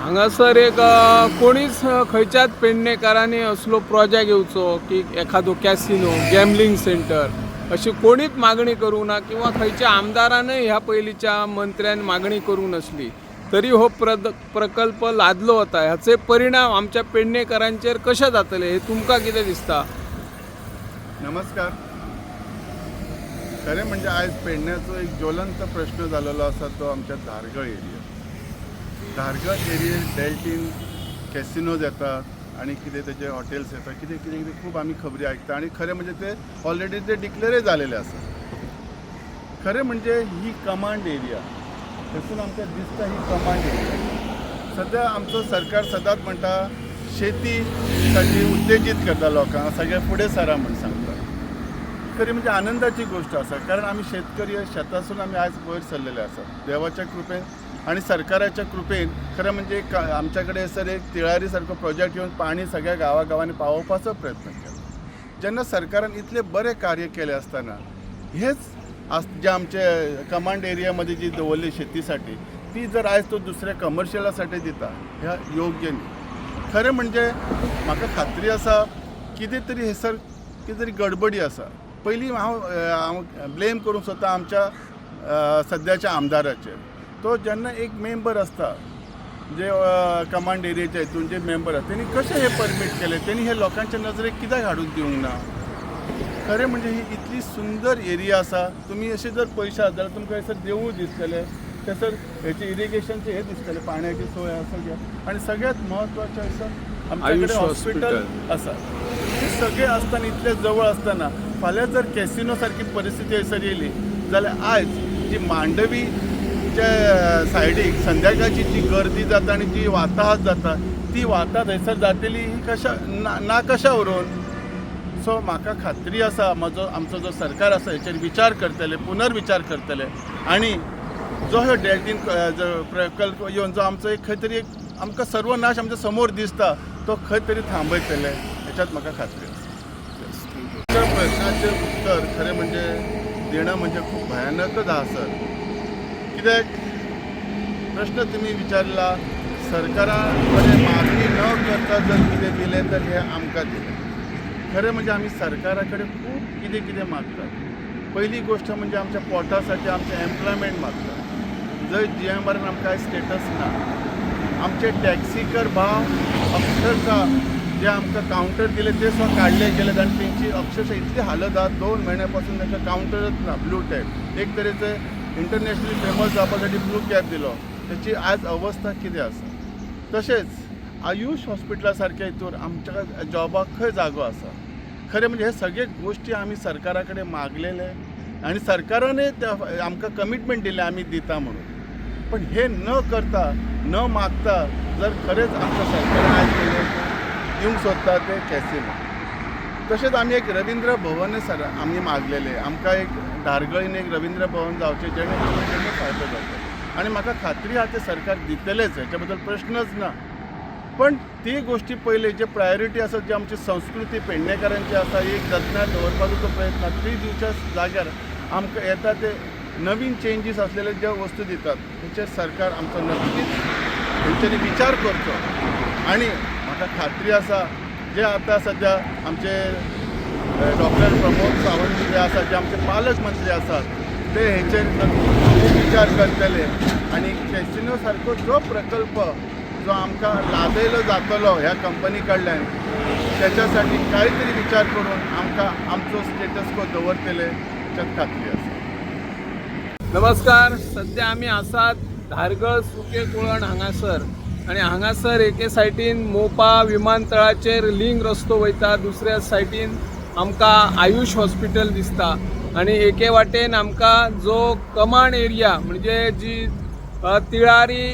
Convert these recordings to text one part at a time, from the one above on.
हांगासर एक कोणीच खंयच्याच पेडणेकारांनी असलो प्रोजेक्ट येवचो की एखादो कॅसिनो गॅमलिंग सेंटर अशी कोणीच मागणी करूंक ना किंवा खंयच्या आमदारानय ह्या पयलींच्या मंत्र्यान मागणी करूंक नसली तरी हो प्रद प्रकल्प लादलो वता ह्याचे परिणाम आमच्या पेडणेकारांचेर कशे जातले हे तुमकां कितें दिसता? नमस्कार. खरें म्हणजे आयज पेडण्याचो एक ज्वलंत प्रश्न जालेलो आसा तो आमच्या धारगळ एरिया धारगळ एरियेत डेल्टीन कॅसिनोज येतात आणि कितें तेजे हॉटेल्स येतात कितें कितें कितें खूब आमी खबरी आयकता आणि खरें म्हणजे ते ऑलरेडी ते डिक्लेअरय जालेले आसा खरें म्हणजे ही कमांड एरिया थंयसून आमकां दिसता ही कमांड एरिया सद्या आमचो सरकार सदांच म्हणटा शेती साठी उत्तेजीत करता लोकांक सगळ्या फुडें सरा म्हण सांगता. खरी म्हणजे आनंदाची गोष्ट आसा कारण आमी शेतकरी शेतासून आमी आयज वयर सरलेले आसात देवाच्या कृपेन आणि सरकाराच्या कृपेन खरं म्हणजे का- आमच्या सर एक तिळारी सारको प्रोजेक्ट येऊन पाणी सगळ्या गावागावांनी पावोवपाचो प्रयत्न केला. जेन्ना सरकारान इतले बरें कार्य केले असताना हेच आस जे आमचे कमांड एरियामध्ये जी दवरली शेतीसाठी ती जर आयज तो दुसऱ्या कमर्शियलासाठी दिता ह्या योग्य न्ही. खरें म्हणजे म्हाका खात्री आसा कितें तरी हेसर कितें तरी गडबडी आसा पयलीं हांव हांव ब्लेम करूंक सोदता आमच्या सद्याच्या आमदाराचेर तो जेन्ना एक मेंबर असता जे कमांड एरियाचे हितून जे मेंबर आसा तेणी कशें हे परमीट केले? तेणी हे लोकांच्या नजरेक कित्याक हाडून दिवंक ना? खरें म्हणजे ही इतली सुंदर एरिया आसा तुमी अशे जर पयशात जाल्यार तुमकां हयसर देवूळ दिसतलें थंयसर हेचे इरिगेशनचे हे दिसतलें पाण्याची सोय आसा आणि सगळ्यात म्हत्वाचें आसा आयुष कडेन हॉस्पिटल. आसा सगळे असताना इतले जवळ असताना फाल्यां जर कॅसिनो सारकी परिस्थिती हयसर येयली जाल्यार आयज जी मांडवी च्या सायडीक संध्याकाळची जी गर्दी जाता आणि जी वाताहत जाता ती वाता थंयसर जातली ही कशा ना ना कशा व्हरून सो म्हाका खात्री आसा म्हजो आमचो जो सरकार आसा हेचेर विचार करतले पुनर्विचार करतले. आनी जो ह्यो डेल्टीन जो प्रकल्प येवन जो आमचो एक खंय तरी एक आमकां सर्वनाश आमच्यासमोर दिसता तो खंय तरी थांबयतले हेच्यात म्हाका खात्री आसा. प्रश्नाचें उत्तर खरें म्हणजे देणं म्हणजे खूप भयानकच आहा सर कित्याक प्रश्न तुम्ही विचारला सरकारा कडेन मागणी न करता जर कितें दिलें तर हे आमकां दिलें. खरें म्हणजे आमी सरकाराकडे खूब कितें कितें मागतात पहिली गोष्ट म्हणजे आमच्या पोटासाठी आमचें एम्प्लॉयमेंट मागतात जंय जी एम आमकां कांय स्टेटस ना आमचे टॅक्सीकर भाव अक्षरशः जे आमकां कावंटर दिले ते सुद्दां काडले गेले आनी तेंची अक्षरशः इतली हालत आहा दोन म्हयन्या पासून तांकां कावंटरच ना ब्लू टॅग एक तरेचे इंटरनॅशनली फेमस जावपासाठी ब्लू कॅब दिलो. त्याची आज अवस्था कितें आसा तशेंच आयुष हॉस्पिटला सारक्या हितूर आमच्या जॉबाक खंय जागो आसा खरें म्हणजे हे सगळे गोश्टी आमी सरकारा कडेन मागलेले आनी सरकारानय आमकां कमिटमेंट दिलें आमी दिता म्हणून. पण हे न करता न मागता जर खरेंच आमच्या सरकारान आयज केलें दिवंक सोदता ते कॅसिनो तशेंच आमी एक रविंद्र भवन सर आमी मागलेले. आमकां एक धारगळीन एक रविंद्र भवन जावचें जेणे जेणे फायदो जातलो आनी म्हाका खात्री आहा ते सरकार दितलेच हेच्या बद्दल प्रश्नच ना. पण ती गोष्टी पयले जे प्रायोरिटी आसा जी आमची संस्कृती पेडणेकारांची आसा एक जतनाय दवरपाचो प्रयत्न ती दिवच्या जाग्यार आमकां येता ते नवीन चेंजीस असलेले ज्या वस्तू दितात तेचेर सरकार आमचो नक्कीच तेंच्यांनी विचार करचो आणि म्हाका खात्री आसा जे आतां सध्या आमचे डॉक्टर प्रमोद सावंत जे आसात जे आमचे पालकमंत्री आसात ते हेचेर विचार करतले. आणि कॅसिनो सारको जो प्रकल्प जो आमकां लादयलो जातलो ह्या कंपनी कडल्यान त्याच्यासाठी काहीतरी विचार करून आमकां आमचो स्टेटस को दवरतले हेच्यात खात्री आसा नमस्कार सध्या आमी आसात धारगळ सुके कुळण हांगासर. आणि हांगासर एके सायडीन मोपा विमानतळाचेर लिंग रस्तो वयता दुसऱ्या सायटीन आमकां आयुष हॉस्पिटल दिसता. आणि एके वाटेन आमकां जो कमांड एरिया म्हणजे जी तिळारी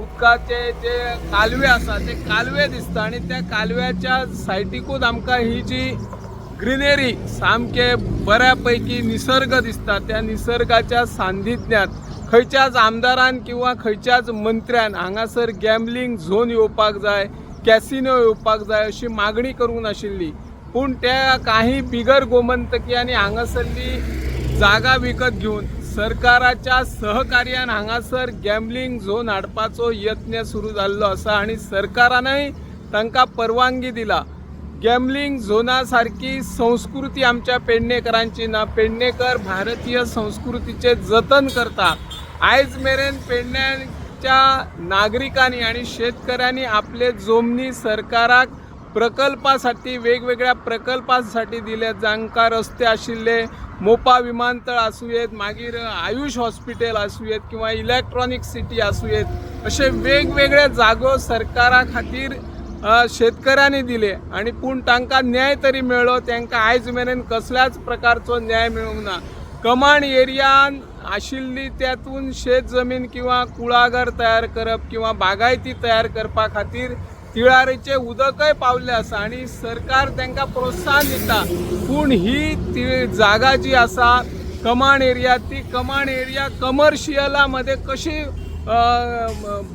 उदकाचे जे कालवे आसा ते कालवे दिसता. आणि त्या कालव्याच्या सायटीकूच आमकां ही जी ग्रिनरी सामके बऱ्यापैकी निसर्ग दिसता. त्या निसर्गाच्या सान्निध्यात खंयच्याच आमदारान किंवा खंयच्याच मंत्र्यान हांगासर गॅमलिंग झोन येवपाक जाय कॅसिनो येवपाक जाय अशी मागणी करूंक नाशिल्ली पूण त्या काही बिगर गोमंतकी आनी हांगासरली जागा विकत घेवन सरकाराच्या सहकार्यान हांगासर गॅमलिंग झोन हाडपाचो यत्न सुरू जाल्लो आसा आनी सरकारानय तांकां परवानगी दिला. गॅमलिंग झोना सारकी संस्कृती आमच्या पेडणेकरांची ना. पेडणेकर भारतीय संस्कृतीचे जतन करता. आयज मेरेन पेडण्याच्या नागरिकांनी आणि शेतकऱ्यांनी आपले जोमनी सरकाराक प्रकल्पासाठी वेगवेगळ्या प्रकल्पांसाठी दिले जांकां रस्ते आशिल्ले मोपा विमानतळ आसूं येत मागीर आयुष हॉस्पिटल आसूं येत किंवा इलेक्ट्रॉनिक सिटी आसूं येत अशे वेगवेगळे जागो सरकारा खातीर शेतकऱ्यांनी दिले. आणि पूण तांकां न्याय तरी मेळ्ळो तांकां आयज मेरेन कसल्याच प्रकारचो न्याय मेळूंक ना. कमांड एरियान आशिल्ली त्यातून शेत जमीन किंवा कुळागर तयार करप किंवा बागायती तयार करपा खातीर तिळारीचे उदकय पावले आसा आणि सरकार तांकां प्रोत्साहन दिता. पूण ही ती जागा जी आसा कमांड एरिया ती कमांड एरिया कमर्शियला मध्ये कशी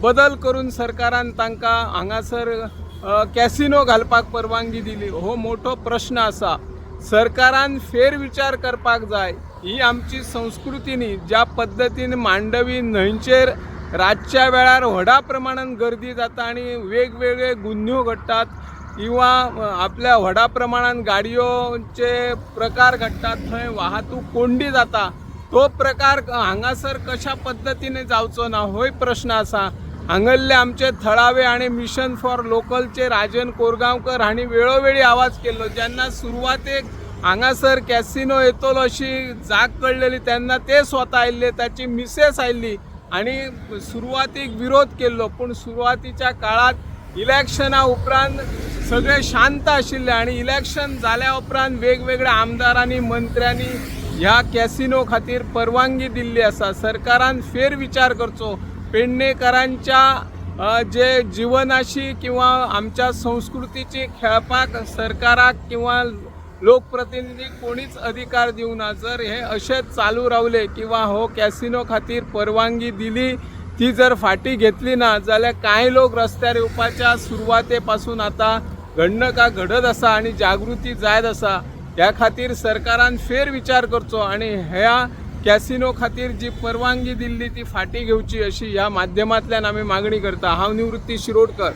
बदल करून सरकारान तांकां हांगासर कॅसिनो घालपाक परवानगी दिली हो मोठो प्रश्न आसा. सरकारान फेरविचार करपाक जाय ही आमची संस्कृती न्ही ज्या पद्दतीन मांडवी न्हंयचेर रातच्या वेळार व्हडा प्रमाणान गर्दी जाता आणि वेगवेगळे गुन्ह्यो घडटात किंवा आपल्या व्हडा प्रमाणान गाडयोचे प्रकार घडटात थंय वाहतूक कोंडी जाता तो प्रकार हांगासर कशा पद्दतीने जावचो ना होय प्रश्न आसा. हांगल्ले आमचे थळावे आणि मिशन फॉर लोकलचे राजन कोरगांवकर हांणी वेळोवेळी आवाज केल्लो जेन्ना सुरवातेक हांगासर कॅसिनो येतलो अशी जाग कळलेली तेन्ना ते स्वता आयिल्ले ताची मिसेस आयिल्ली आणि सुरवातीक विरोध केल्लो पूण सुरवातीच्या काळात इलेक्शना उपरांत सगळे शांत आशिल्ले आणि इलेक्शन जाल्या उपरांत वेगवेगळ्या आमदारांनी मंत्र्यांनी ह्या कॅसिनो खातीर परवानगी दिल्ली आसा सरकारान फेरविचार करचो. पेडणेकरांच्या जे जिवनाशी किंवा आमच्या संस्कृतीची खेळपाक सरकाराक किंवा लोकप्रतिनिधीक कोणीच अधिकार दिवना जर हे अशेंच चालू रावले किंवा हो कॅसिनो खातीर परवानगी दिली ती जर फाटी घेतली ना जाल्यार कांय लोक रस्त्यार येवपाच्या सुरवाते पासून घडणं का घडत आसा आणि जागृती जायत आसा ह्या खातीर सरकारान फेर विचार करचो आणि ह्या कॅसिनो खातीर जी परवानगी दिल्ली ती फाटी घेवची अशी ह्या माध्यमांतल्यान आमी मागणी करता. हांव निवृत्ती शिरोडकर.